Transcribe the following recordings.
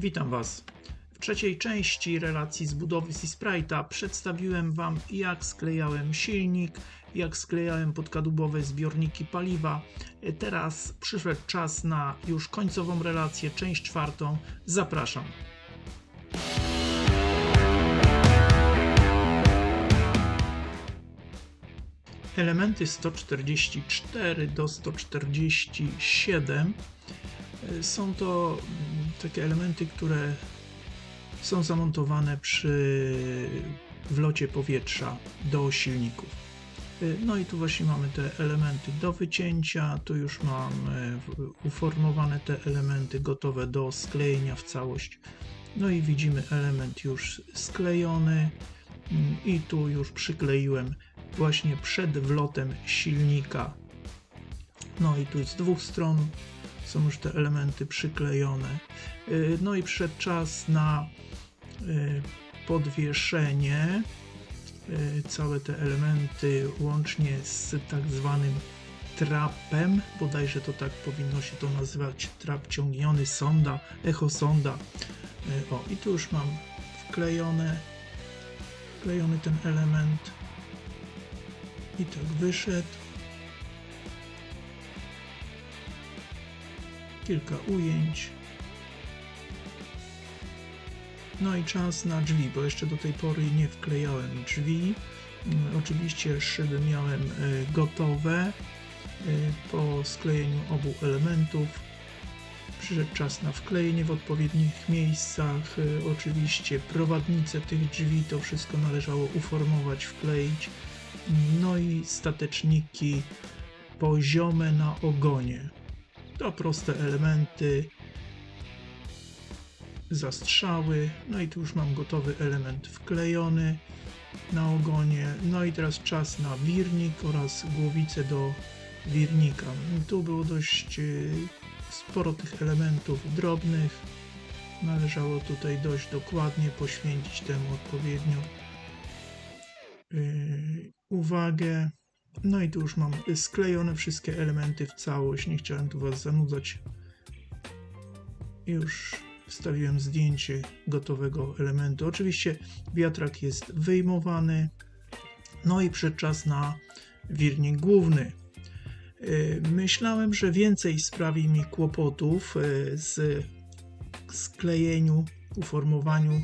Witam Was. W trzeciej części relacji z budowy Seasprite'a przedstawiłem Wam jak sklejałem silnik, jak sklejałem podkadłubowe zbiorniki paliwa. Teraz przyszedł czas na już końcową relację, część czwartą. Zapraszam. Elementy 144 do 147 y, są to takie elementy, które są zamontowane przy wlocie powietrza do silników. Y, No i tu właśnie mamy te elementy do wycięcia, tu już mam y, uformowane te elementy gotowe do sklejenia w całość. No i widzimy element już sklejony Mm, i tu już przykleiłem właśnie przed wlotem silnika. No i tu z dwóch stron są już te elementy przyklejone. Y, No i przyszedł czas na y, podwieszenie. Y, Całe te elementy łącznie z tak zwanym trapem, bodajże to tak powinno się to nazywać, trap ciągniony sonda, echo sonda. O, i tu już mam wklejone, wklejony ten element i tak wyszedł. Kilka ujęć. No i czas na drzwi, bo jeszcze do tej pory nie wklejałem drzwi. Mm, Oczywiście szyby miałem y, gotowe y, po sklejeniu obu elementów. Przyszedł czas na wklejenie w odpowiednich miejscach. Y, Oczywiście prowadnice tych drzwi, to wszystko należało uformować, wkleić. No i stateczniki poziome na ogonie. To proste elementy, zastrzały. No i tu już mam gotowy element wklejony na ogonie. No i teraz czas na wirnik oraz głowicę do wirnika. Tu było dość y, sporo tych elementów drobnych. Należało tutaj dość dokładnie poświęcić temu odpowiednio yy, uwagę. No i tu już mam sklejone wszystkie elementy w całość. Nie chciałem tu Was zanudzać. Już wstawiłem zdjęcie gotowego elementu. Oczywiście wiatrak jest wyjmowany. No i przyszedł czas na wirnik główny. Yy, Myślałem, że więcej sprawi mi kłopotów yy, z sklejeniu, uformowaniu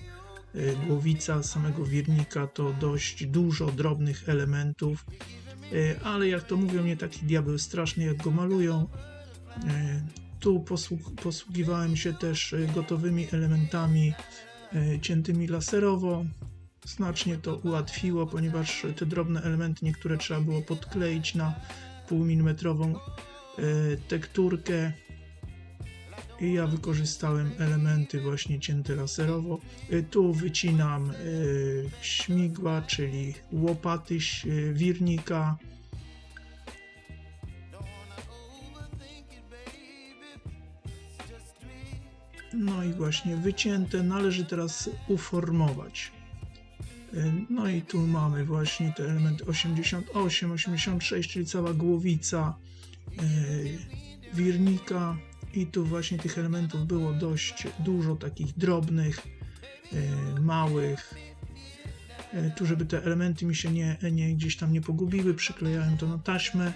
y, głowica samego wirnika to dość dużo drobnych elementów, ale jak to mówią, nie taki diabeł straszny, jak go malują. Y, Tu posług- posługiwałem się też y, gotowymi elementami ciętymi laserowo. Znacznie to ułatwiło, ponieważ te drobne elementy niektóre trzeba było podkleić na półmilimetrową tekturkę i ja wykorzystałem elementy właśnie cięte laserowo. Y, Tu wycinam y, śmigła, czyli łopaty y, wirnika. No i właśnie wycięte należy teraz uformować. No i tu mamy właśnie te elementy 88, 86, czyli cała głowica wirnika i tu właśnie tych elementów było dość dużo, takich drobnych, e, małych. E, tu, żeby te elementy mi się nie, nie gdzieś tam nie pogubiły, przyklejałem to na taśmę.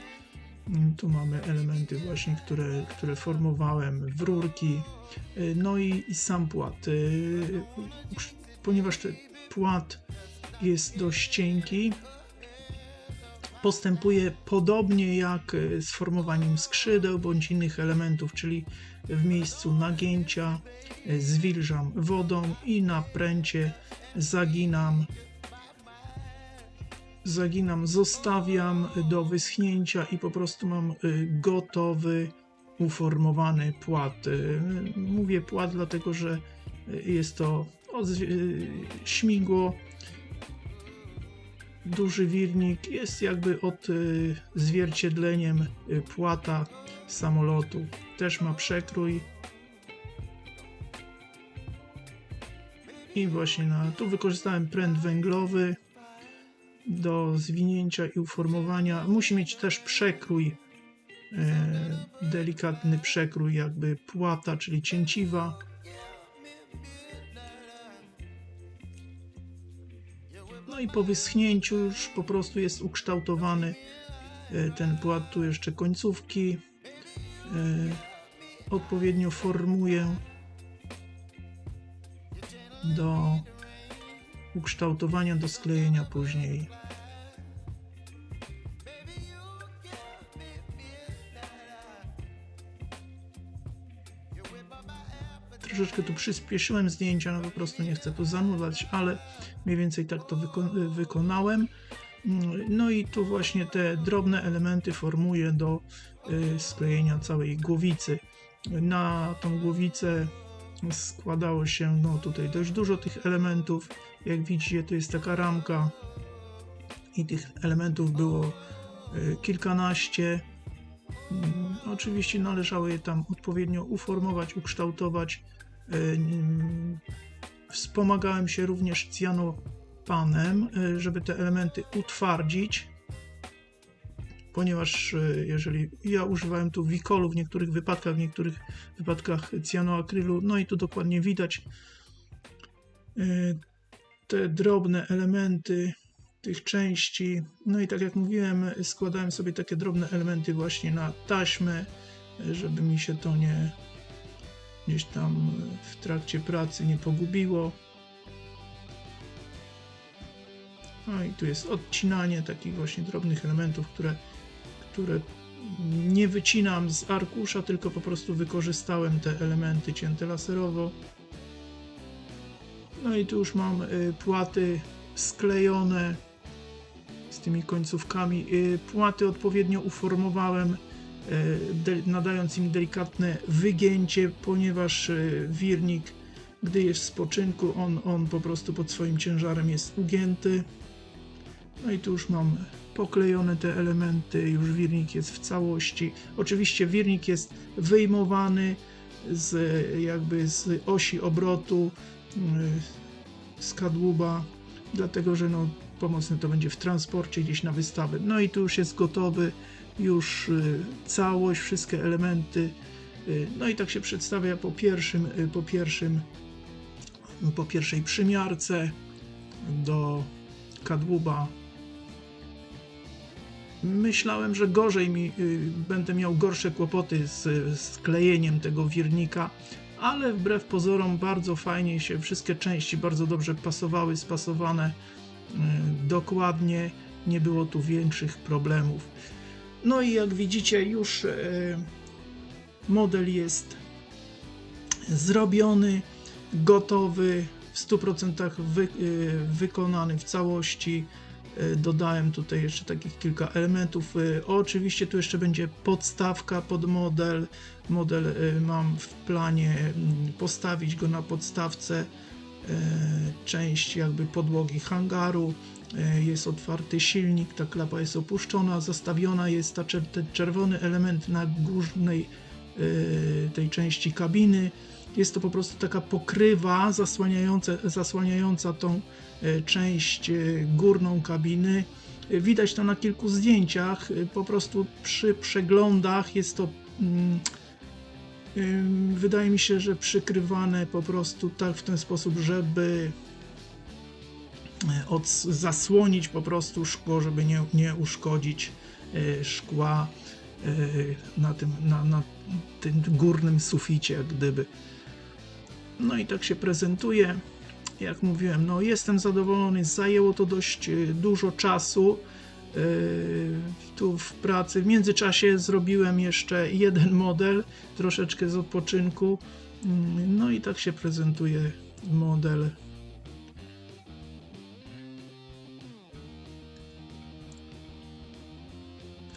Mm, Tu mamy elementy właśnie, które, które formowałem w rurki. E, No i, i sam płat. Ponieważ ten płat jest dość cienki, postępuje podobnie jak e, z formowaniem skrzydeł bądź innych elementów, czyli w miejscu nagięcia e, zwilżam wodą i na pręcie zaginam zaginam, zostawiam do wyschnięcia i po prostu mam e, gotowy uformowany płat. Mówię płat dlatego, że jest to śmigło duży wirnik jest jakby od y, zwierciedleniem y, płata samolotu. Też ma przekrój. I właśnie na, tu wykorzystałem pręt węglowy do zwinięcia i uformowania. Musi mieć też przekrój, e, delikatny przekrój jakby płata, czyli cięciwa. I po wyschnięciu już po prostu jest ukształtowany e, ten płat, tu jeszcze końcówki e, odpowiednio formuję do ukształtowania, do sklejenia później. Troszeczkę tu przyspieszyłem zdjęcia, no po prostu nie chcę tu zanudzać, ale mniej więcej tak to wyko- wykonałem. Mm, No i tu właśnie te drobne elementy formuję do y, sklejenia całej głowicy. Na tą głowicę składało się no tutaj dość dużo tych elementów. Jak widzicie, to jest taka ramka i tych elementów było y, kilkanaście. Mm, Oczywiście należało je tam odpowiednio uformować, ukształtować. Y, mm, Wspomagałem się również cyanopanem, y, żeby te elementy utwardzić, ponieważ y, jeżeli ja używałem tu wikolu w niektórych wypadkach, w niektórych wypadkach cyanoakrylu, no i tu dokładnie widać y, te drobne elementy tych części. No i tak jak mówiłem, składałem sobie takie drobne elementy właśnie na taśmę, y, żeby mi się to nie gdzieś tam y, w trakcie pracy nie pogubiło. No i tu jest odcinanie takich właśnie drobnych elementów, które, które nie wycinam z arkusza, tylko po prostu wykorzystałem te elementy cięte laserowo. No i tu już mam y, płaty sklejone z tymi końcówkami. Y, Płaty odpowiednio uformowałem, nadając im delikatne wygięcie, ponieważ y, wirnik, gdy jest w spoczynku, on, on po prostu pod swoim ciężarem jest ugięty. No i tu już mam poklejone te elementy, już wirnik jest w całości. Oczywiście wirnik jest wyjmowany z jakby z osi obrotu y, z kadłuba, dlatego że no, pomocne to będzie w transporcie gdzieś na wystawę. No i tu już jest gotowy, już y, całość, wszystkie elementy. y, No i tak się przedstawia po pierwszym, y, po pierwszym, po pierwszej przymiarce do kadłuba. Myślałem, że gorzej mi, będę miał gorsze kłopoty z, z klejeniem tego wirnika, ale wbrew pozorom bardzo fajnie się wszystkie części bardzo dobrze pasowały, spasowane dokładnie, nie było tu większych problemów. No i jak widzicie, już y, model jest zrobiony, gotowy, w 100% wy, y, wykonany w całości. Y, Dodałem tutaj jeszcze takich kilka elementów. Oczywiście tu jeszcze będzie podstawka pod model. Model mam w planie mm, postawić go na podstawce część jakby podłogi hangaru. Y, Jest otwarty silnik, ta klapa jest opuszczona, zastawiona jest ta, ten czerwony element na górnej y, tej części kabiny. Jest to po prostu taka pokrywa zasłaniająca, zasłaniająca tą e, część e, górną kabiny. E, Widać to na kilku zdjęciach. E, Po prostu przy przeglądach jest to. Wydaje mi się, że przykrywane po prostu tak w ten sposób, żeby e, od, zasłonić po prostu szkło, żeby nie, nie uszkodzić e, szkła e, na tym, na, na tym górnym suficie, jak gdyby. No i tak się prezentuje. Jak mówiłem, no jestem zadowolony. Zajęło to dość dużo czasu tu w pracy. W międzyczasie zrobiłem jeszcze jeden model, troszeczkę z odpoczynku. Mm, No i tak się prezentuje model.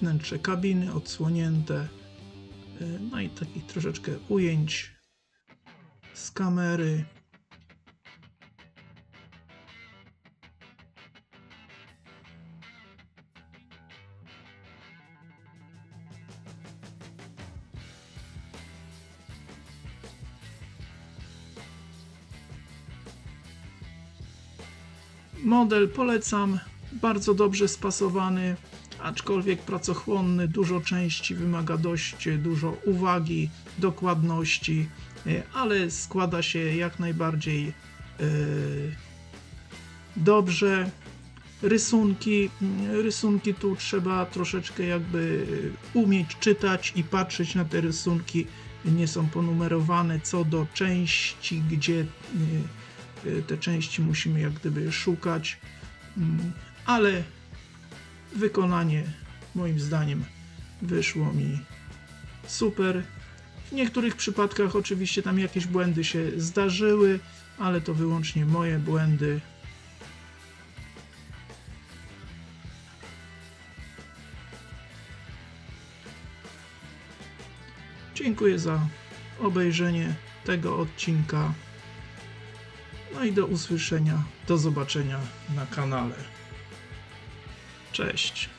Wnętrze kabiny odsłonięte. E, No i takich troszeczkę ujęć z kamery. Model polecam, bardzo dobrze spasowany, aczkolwiek pracochłonny, dużo części, wymaga dość dużo uwagi, dokładności, y, ale składa się jak najbardziej y, dobrze. Rysunki, rysunki tu trzeba troszeczkę jakby umieć czytać i patrzeć na te rysunki. Nie są ponumerowane co do części, gdzie y, te części musimy jak gdyby szukać, Mm, ale wykonanie moim zdaniem wyszło mi super. W niektórych przypadkach oczywiście tam jakieś błędy się zdarzyły, ale to wyłącznie moje błędy. Dziękuję za obejrzenie tego odcinka. No i do usłyszenia, do zobaczenia na kanale. Cześć.